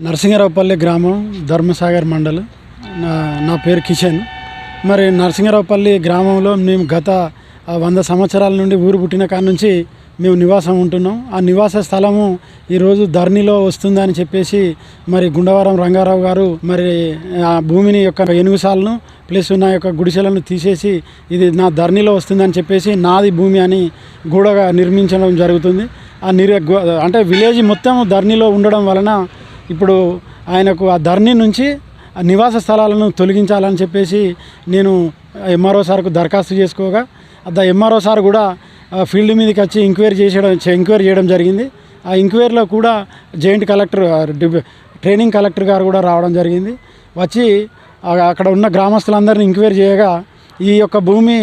నరసింగరావుపల్లి గ్రామం ధర్మసాగర్ మండల్. నా నా పేరు కిషన్. మరి నరసింగరావుపల్లి గ్రామంలో మేము గత వంద సంవత్సరాల నుండి ఊరు పుట్టిన కాడ నుంచి మేము నివాసం ఉంటున్నాం. ఆ నివాస స్థలము ఈరోజు ధర్నిలో వస్తుందని చెప్పేసి మరి గుండవరం రంగారావు గారు మరి ఆ భూమిని యొక్క ఎనుగుసాలను ప్లస్ నా యొక్క గుడిసెలను తీసేసి ఇది నా ధర్నిలో వస్తుందని చెప్పేసి నాది భూమి అని గూడగా నిర్మించడం జరుగుతుంది. ఆ నిర్ అంటే విలేజ్ మొత్తం ధర్నిలో ఉండడం వలన ఇప్పుడు ఆయనకు ఆ ధర్ని నుంచి ఆ నివాస స్థలాలను తొలగించాలని చెప్పేసి నేను ఎంఆర్ఓ సార్కు దరఖాస్తు చేసుకోగా ఆ ఎంఆర్ఓ సార్ కూడా ఫీల్డ్ మీదకి వచ్చి ఎంక్వైరీ చేసేయడం ఎంక్వైరీ చేయడం జరిగింది. ఆ ఎంక్వైరీలో కూడా జాయింట్ కలెక్టర్ ట్రైనింగ్ కలెక్టర్ గారు కూడా రావడం జరిగింది. వచ్చి అక్కడ ఉన్న గ్రామస్తులందరినీ ఎంక్వైరీ చేయగా ఈ యొక్క భూమి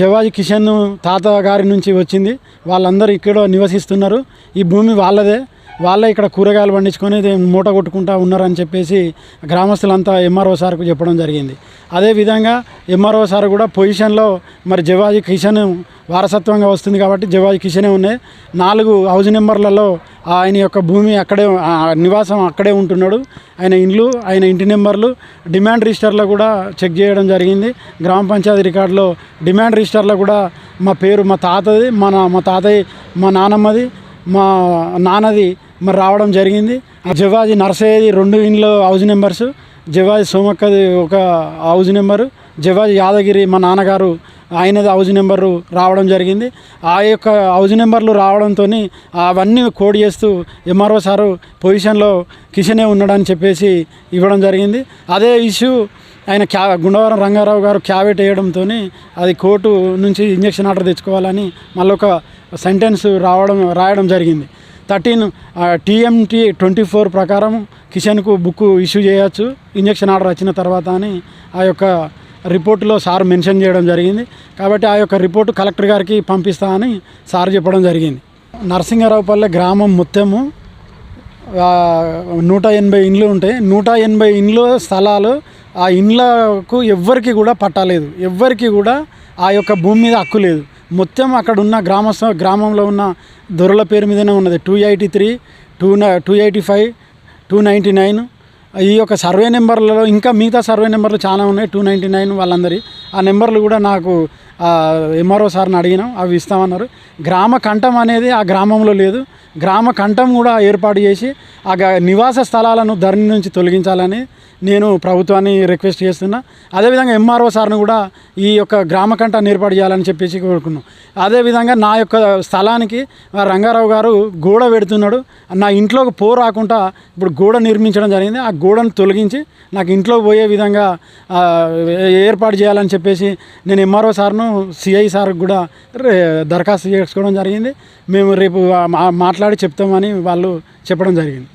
జవాజీ కిషన్ తాత గారి నుంచి వచ్చింది. వాళ్ళందరూ ఇక్కడ నివసిస్తున్నారు. ఈ భూమి వాళ్ళదే. వాళ్ళే ఇక్కడ కూరగాయలు పండించుకొని మూట కొట్టుకుంటా ఉన్నారని చెప్పేసి గ్రామస్తులంతా ఎంఆర్ఓ సార్కు చెప్పడం జరిగింది. అదేవిధంగా ఎంఆర్ఓ సార్ కూడా పొజిషన్లో మరి జవాజీ కిషన్ వారసత్వంగా వస్తుంది కాబట్టి జవాజీ కిషనే ఉన్నాయి. నాలుగు హౌస్ నెంబర్లలో ఆయన యొక్క భూమి అక్కడే నివాసం అక్కడే ఉంటున్నాడు. ఆయన ఇండ్లు ఆయన ఇంటి నెంబర్లు డిమాండ్ రిజిస్టర్లో కూడా చెక్ చేయడం జరిగింది. గ్రామ పంచాయతీ రికార్డులో డిమాండ్ రిజిస్టర్లో కూడా మా పేరు మా తాతది మా మా తాతయ్య మా నానమ్మది మా నాన్నది మరి రావడం జరిగింది. ఆ జవాజీ నర్సయ్యది రెండు ఇండ్లు హౌస్ నెంబర్స్. జవాది సోమక్కది ఒక హౌస్ నెంబరు. జవాది యాదగిరి మా నాన్నగారు ఆయనది హౌస్ నెంబరు రావడం జరిగింది. ఆ యొక్క హౌస్ నెంబర్లు రావడంతో అవన్నీ కోడ్ చేస్తూ ఎంఆర్ఓ సారు పొజిషన్లో కిషనే ఉన్నాడని చెప్పేసి ఇవ్వడం జరిగింది. అదే ఇష్యూ ఆయన క్యా గుండవరం రంగారావు గారు క్యాబెట్ వేయడంతో అది కోర్టు నుంచి ఇంజక్షన్ ఆర్డర్ తెచ్చుకోవాలని మళ్ళీ ఒక సెంటెన్స్ రావడం రాయడం జరిగింది. థర్టీన్ టీఎంటీ ట్వంటీ ఫోర్ ప్రకారం కిషన్కు బుక్ ఇష్యూ చేయొచ్చు. ఇంజక్షన్ ఆర్డర్ వచ్చిన తర్వాత అని ఆ యొక్క రిపోర్టులో సార్ మెన్షన్ చేయడం జరిగింది. కాబట్టి ఆ యొక్క రిపోర్టు కలెక్టర్ గారికి పంపిస్తా అని సార్ చెప్పడం జరిగింది. నరసింహారావుపల్లె గ్రామం మొత్తము నూట ఎనభై ఇండ్లు ఉంటాయి. నూట ఎనభై ఇండ్లు స్థలాలు ఆ ఇండ్లకు ఎవ్వరికి కూడా పట్టాలేదు. ఎవ్వరికి కూడా ఆ యొక్క భూమి మీద హక్కు లేదు. మొత్తం అక్కడ ఉన్న గ్రామస్థ గ్రామంలో ఉన్న దొరల పేరు మీదనే ఉన్నది. Two eighty three two two eighty five two ninety nine ఈ యొక్క సర్వే నెంబర్లలో ఇంకా మిగతా సర్వే నెంబర్లు చాలా ఉన్నాయి. టూ నైంటీ నైన్ వాళ్ళందరి. ఆ నెంబర్లు కూడా నాకు ఎంఆర్ఓ సార్ని అడిగినాం అవి ఇస్తామన్నారు. గ్రామ కంఠం అనేది ఆ గ్రామంలో లేదు. గ్రామ కంఠం కూడా ఏర్పాటు చేసి ఆ గ- నివాస స్థలాలను ధరణి నుంచి తొలగించాలని నేను ప్రభుత్వాన్ని రిక్వెస్ట్ చేస్తున్నా. అదేవిధంగా ఎంఆర్ఓ సార్ను కూడా ఈ యొక్క గ్రామ కంఠాన్ని ఏర్పాటు చేయాలని చెప్పేసి కోరుకున్నాం. అదేవిధంగా నా యొక్క స్థలానికి రంగారావు గారు గోడ పెడుతున్నాడు. నా ఇంట్లోకి పో రాకుండా ఇప్పుడు గోడ నిర్మించడం జరిగింది. ఆ గోడను తొలగించి నాకు ఇంట్లో పోయే విధంగా ఏర్పాటు చేయాలని చెప్పేసి నేను ఎంఆర్ఓ సార్ను సిఐ సార్కి కూడా రే- దరఖాస్తు చేసుకోవడం జరిగింది. మేము రేపు మా- మాట్లాడి చెప్తామని వాళ్ళు చెప్పడం జరిగింది.